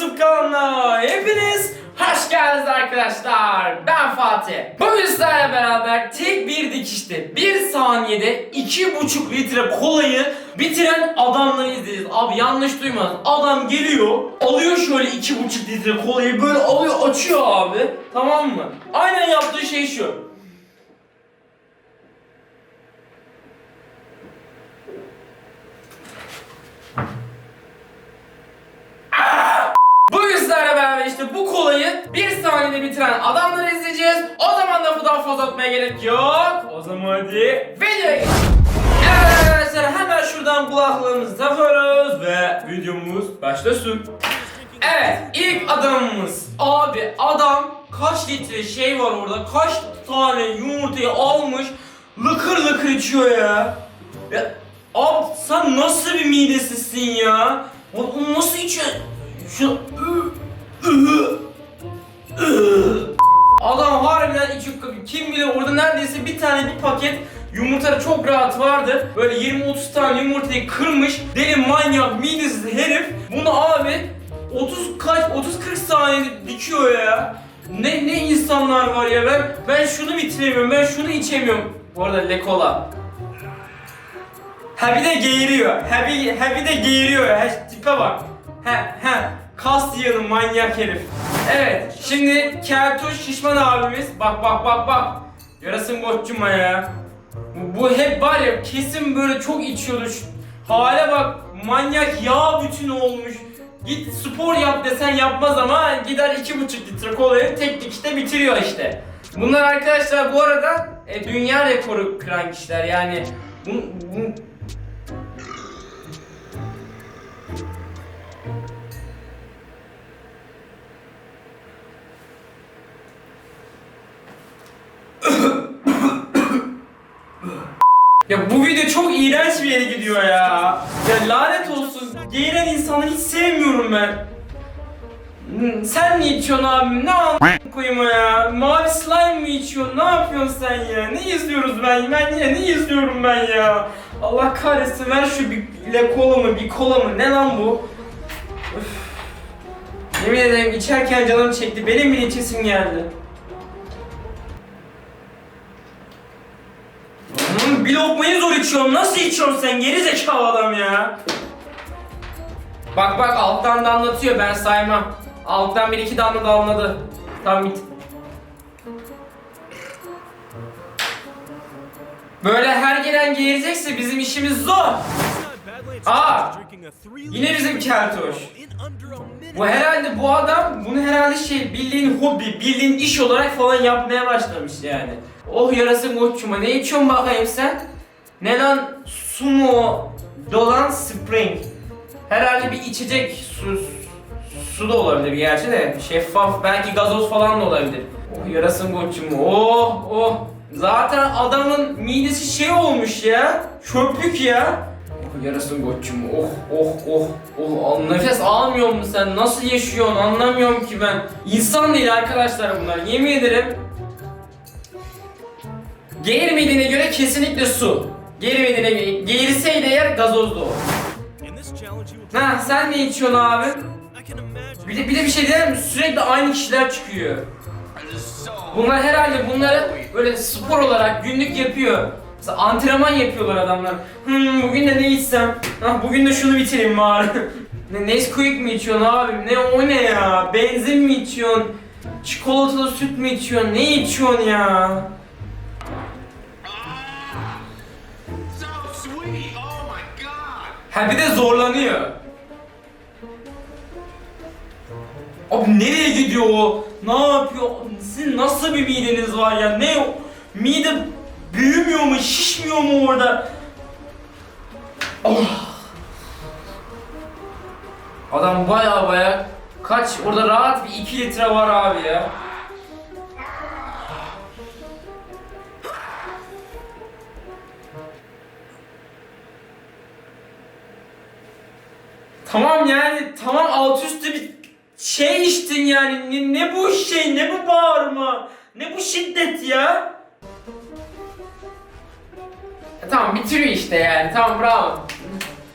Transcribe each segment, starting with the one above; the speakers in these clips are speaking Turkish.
YouTube kanalına hepiniz hoş geldiniz arkadaşlar. Ben Fatih. Bugün sizlerle beraber tek bir dikişte bir saniyede iki buçuk litre kolayı bitiren adamları izleyeceğiz. Abi yanlış duymadın. Adam geliyor, alıyor şöyle iki buçuk litre kolayı böyle alıyor açıyor abi. Tamam mı? Aynen yaptığı şey şu. Bugün sizlerle beraber işte bu kolayı bitiren adamları izleyeceğiz. O zaman lafı daha fazla atmaya gerek yok. O zaman hadi videoya geçelim. Evet arkadaşlar hemen şuradan kulaklığımızı takıyoruz ve videomuz başlasın. Evet ilk adamımız abi adam kaç litre şey var orada kaç tane yumurtayı almış lıkır lıkır içiyor ya. Ya abi sen nasıl bir midesizsin ya? Onu nasıl içiyorsun? Şu Adam harbiden içi kim bilir orada neredeyse bir tane bir paket yumurta çok rahat vardı. Böyle 20-30 tane yumurtayı kırmış. Deli manyak midesiz herif. Bunu abi 30 kaç 30-40 saniyede dikiyor ya. Ne ne insanlar var ya ben ben şunu bitiremiyorum ben şunu içemiyorum. Bu arada lekola. Ha bir de geğiriyor. Ha bir, ha bir de geğiriyor. Ha tipe bak. Ha ha. Kas yığını manyak herif. Evet. Şimdi Keltoş Şişman abimiz. Bak bak bak bak. Yarasın koçcuma ya. Bu, bu hep var ya kesin böyle çok içiyordu. Şu Hale bak manyak yağ bütünü olmuş. Git spor yap desen yapmaz ama gider iki buçuk litre kolayı tek dikişte bitiriyor işte. Bunlar arkadaşlar bu arada e, dünya rekoru kıran kişiler yani bu, bu, Ya bu video çok iğrenç bir yere gidiyor ya. Ya lanet olsun. Geğiren insanı hiç sevmiyorum ben. Sen ne içiyorsun abim? Ne a** koyayım o ya? Mavi slime mi içiyorsun? Ne yapıyorsun sen ya? Ne izliyoruz ben? Ben ya ne izliyorum ben ya? Allah kahretsin ver şu bir le kola mı bir kola mı? Ne lan bu? Öf. Yemin ederim içerken canım çekti. Benim bile içesim geldi. Lokmayı zor içiyorum. Nasıl içiyorsun sen geri adam ya? Bak bak alttan da anlatıyor ben saymam. Alttan bir iki damla damladı. Tam bit. Böyle her gelen geğirecekse bizim işimiz zor. Aa, yine bizim keltoş. Bu herhalde bu adam bunu herhalde şey bildiğin hobi, bildiğin iş olarak falan yapmaya başlamış yani. Oh yarasın koçuma ne içiyorsun bakayım sen? Ne lan sumo dolan spring. Herhalde bir içecek su, su da olabilir gerçi de şeffaf belki gazoz falan da olabilir. Oh yarasın koçum oh oh. Zaten adamın midesi şey olmuş ya çöplük ya. Yarasın koçum oh oh oh oh nefes almıyor musun sen nasıl yaşıyorsun anlamıyorum ki ben. İnsan değil arkadaşlar bunlar yemin ederim. Geğirmediğine göre kesinlikle su. Geğirmediğine göre, geğirseydi eğer gazozdu o. Ha sen ne içiyorsun abi? Bir de bir de bir şey diyeyim mi? Sürekli aynı kişiler çıkıyor. Bunlar herhalde bunları böyle spor olarak günlük yapıyor. Mesela antrenman yapıyorlar adamlar. Hmm, bugün de ne içsem? Ah, bugün de şunu bitireyim bari. ne Nesquik mi içiyorsun abi? Ne o ne ya? Benzin mi içiyorsun? Çikolatalı süt mü içiyorsun? Ne içiyorsun ya? Ha bir de zorlanıyor. Abi nereye gidiyor o? Ne yapıyor? Sizin nasıl bir mideniz var ya? Ne? Mide büyümüyor mu? Şişmiyor mu orada? Oh. Adam baya baya kaç orada rahat bir 2 litre var abi ya. Tamam yani tamam alt üstü bir şey içtin yani ne, ne bu şey ne bu bağırma ne bu şiddet ya Tamam bitiriyor işte yani tamam bravo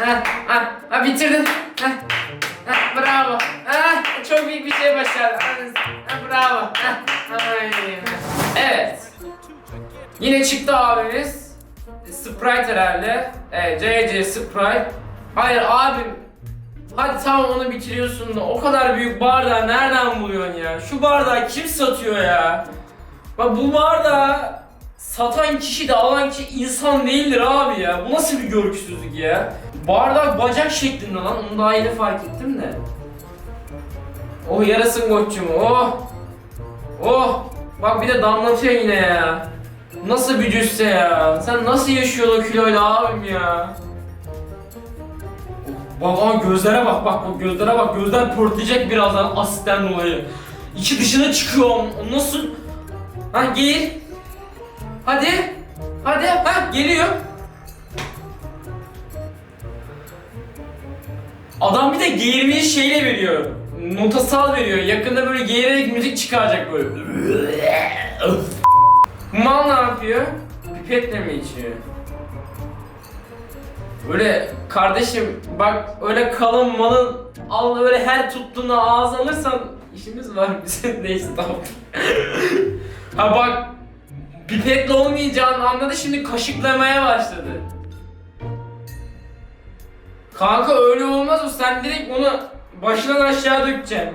Ha, ha, ha bitirdin. Ha, ha, bravo. Ha, çok büyük bir şey başardın. Ha, bravo. Ha, ay. Evet. Yine çıktı abimiz. Sprite herhalde. Evet, CC Sprite. Hayır abim. Hadi tamam onu bitiriyorsun da o kadar büyük bardağı nereden buluyorsun ya? Şu bardağı kim satıyor ya? Bak bu bardağı satan kişi de alan kişi insan değildir abi ya. Bu nasıl bir görgüsüzlük ya? Bardak bacak şeklinde lan. Onu daha yeni fark ettim de. Oh yarasın koçum. Oh. Oh. Bak bir de damlatıyor yine ya. Nasıl bir cüsse ya? Sen nasıl yaşıyorsun o kiloyla abim ya? Bak ama gözlere bak bak bak gözlere bak gözler pörtleyecek birazdan asitten dolayı. İçi dışına çıkıyor nasıl? Ha gir. Hadi. Hadi ha geliyor. Adam bir de geğirmeyi şeyle veriyor. Notasal veriyor. Yakında böyle geğirerek müzik çıkaracak böyle. Mal ne yapıyor? Pipetle mi içiyor? Öyle kardeşim bak öyle kalın malın al öyle her tuttuğunu ağza alırsan işimiz var bizim neyse tamam. ha bak pipetle olmayacağını anladı şimdi kaşıklamaya başladı. Kanka öyle olmaz o sen direkt onu başından aşağı dökeceksin.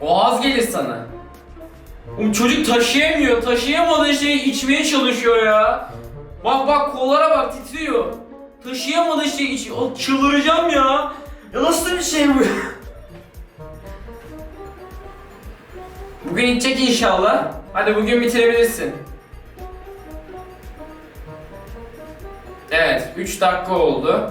O az gelir sana. Oğlum çocuk taşıyamıyor. Taşıyamadığı şeyi içmeye çalışıyor ya. Bak bak kollara bak titriyor. Taşıyamadığı şeyi iç. O çıldıracağım ya. Ya nasıl bir şey bu? bugün içecek inşallah. Hadi bugün bitirebilirsin. Evet, 3 dakika oldu.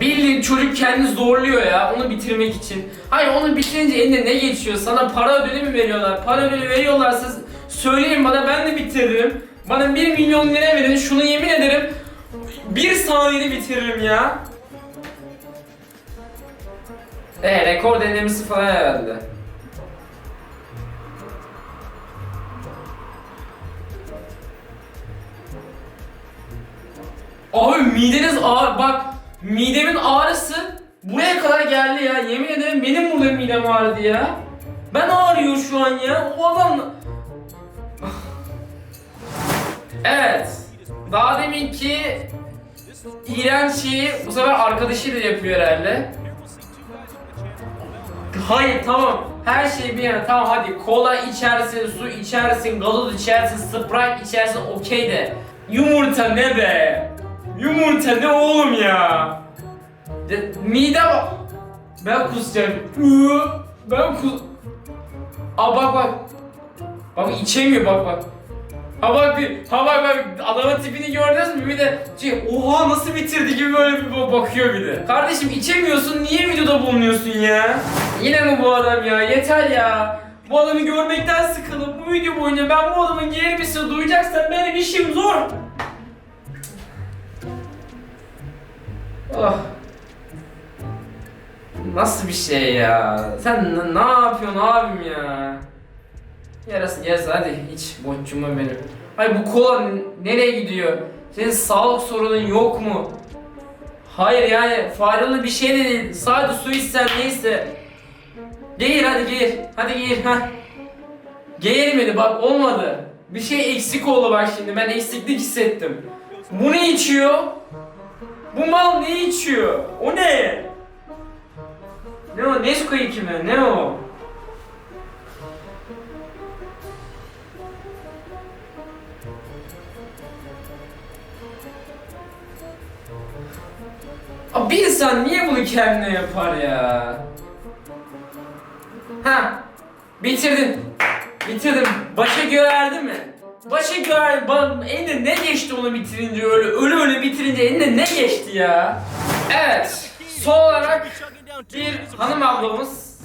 Bildiğin çocuk kendini zorluyor ya onu bitirmek için. Hayır onu bitirince eline ne geçiyor? Sana para ödülü mü veriyorlar? Para ödülü veriyorlarsa söyleyin bana ben de bitiririm. Bana 1 milyon lira verin şunu yemin ederim. Bir saniyede bitiririm ya. E rekor denemesi falan herhalde. Abi mideniz ağır bak midemin ağrısı buraya kadar geldi ya. Yemin ederim benim burada midem ağrıdı ya. Ben ağrıyor şu an ya. O adam Evet. Daha deminki iğrenç şeyi bu sefer arkadaşıyla yapıyor herhalde. Hayır tamam. Her şey bir yana. Tamam hadi. Kola içersin, su içersin, gazoz içersin, sprite içersin. Okey de. Yumurta ne be? Yumurta ne oğlum ya? De, midem... Ben kusacağım. Ben kus... Aa bak bak. Bak içemiyor bak bak. Ha bak bir, ha bak bak adamın tipini gördünüz mü? Bir de şey, oha nasıl bitirdi gibi böyle bir ba- bakıyor bir de. Kardeşim içemiyorsun niye videoda bulunuyorsun ya? Yine mi bu adam ya? Yeter ya. Bu adamı görmekten sıkıldım. Bu video boyunca ben bu adamın geğirmesini duyacaksam benim işim zor. Oh. Nasıl bir şey ya? Sen n- ne yapıyorsun abim ya? Yarası yarası hadi iç boncuma benim. Hayır bu kola nereye gidiyor? Senin sağlık sorunun yok mu? Hayır yani faydalı bir şey de değil. Sadece su içsen neyse. Geğir hadi geğir. Hadi geğir ha. Geğirmedi bak olmadı. Bir şey eksik oldu bak şimdi ben eksiklik hissettim. Bu ne içiyor? Bu mal ne içiyor? O ne? Ne o? Nesquik mi? Ne o? Abi bir insan niye bunu kendine yapar ya? Ha, bitirdin. Bitirdim. Başa görerdi mi? Başa ba- eline ne geçti onu bitirince öyle, öyle öyle bitirince eline ne geçti ya? Evet, son olarak bir hanım ablamız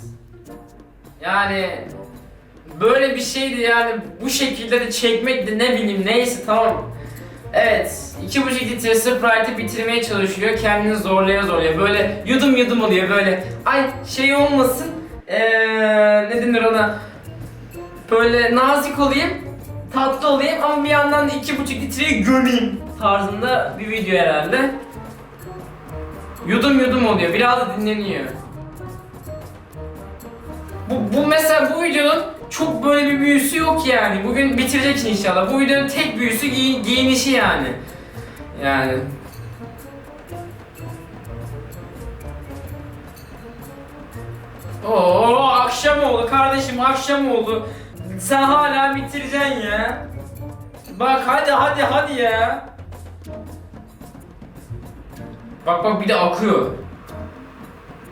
yani böyle bir şeydi yani bu şekilde de çekmek de ne bileyim neyse tamam. Evet, iki buçuk litre Sprite'ı bitirmeye çalışıyor, kendini zorlaya zorlaya böyle yudum yudum oluyor böyle ay şey olmasın eee ne denir ona böyle nazik olayım tatlı olayım ama bir yandan da iki buçuk litreyi gömeyim tarzında bir video herhalde. Yudum yudum oluyor. Biraz da dinleniyor. Bu, bu mesela bu videonun çok böyle bir büyüsü yok yani. Bugün bitirecek inşallah. Bu videonun tek büyüsü giy- giyinişi yani. Yani. Oo akşam oldu kardeşim akşam oldu. Sen hala bitireceksin ya. Bak hadi hadi hadi ya. Bak bak bir de akıyor.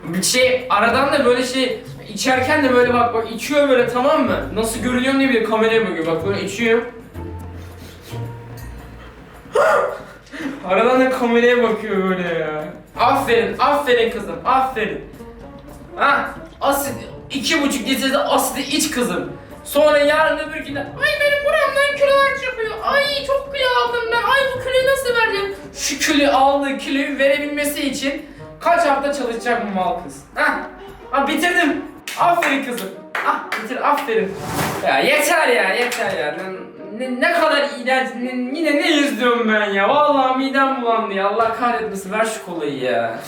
Bir şey aradan da böyle şey içerken de böyle bak bak içiyor böyle tamam mı? Nasıl görünüyor diye bir kameraya bakıyor bak böyle içiyor. aradan da kameraya bakıyor böyle ya. Aferin aferin kızım aferin. Ha asit iki buçuk litrede asidi iç kızım. Sonra yarın öbür günde ay benim buramdan kilolar çıkıyor. Ay çok kilo aldım ben. Ay bu kiloyu nasıl vereceğim? Şu kilo aldığı kiloyu verebilmesi için kaç hafta çalışacak bu mal kız? Ha? Ha bitirdim. Aferin kızım. Ah bitir aferin. Ya yeter ya yeter ya. Ne, ne, ne kadar iğrenç ne- yine ne izliyorum ben ya. Vallahi midem bulandı ya. Allah kahretmesin ver şu kolayı ya.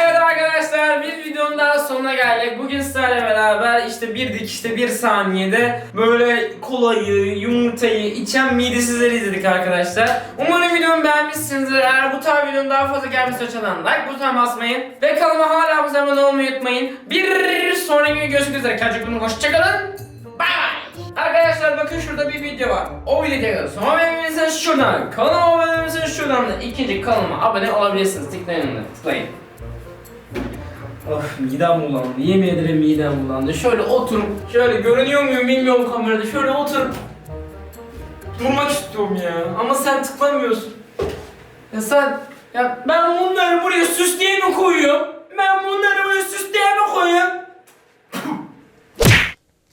Evet arkadaşlar bir videonun daha sonuna geldik. Bugün sizlerle beraber işte bir dikişte bir saniyede böyle kolayı, yumurtayı içen midesizleri izledik arkadaşlar. Umarım videomu beğenmişsinizdir. Eğer bu tarz videonun daha fazla gelmesi açıdan like butonuna basmayı ve kanalıma hala abone olmayı unutmayın. Bir sonraki videoda görüşmek üzere. Kendinize. Hoşçakalın. Bye bye. Arkadaşlar bakın şurada bir video var. O videoya sonra abone olabilirsiniz şuradan. Kanalıma abone olabilirsiniz şuradan da. ikinci kanalıma abone olabilirsiniz. Tıklayın önüne. Tıklayın. Of midem bulandı. Yemin ederim midem bulandı. Şöyle otur. Şöyle görünüyor muyum bilmiyorum kamerada. Şöyle otur. Durmak istiyorum ya. Ama sen tıklamıyorsun. Ya sen... Ya ben bunları buraya süsleye mi koyuyorum?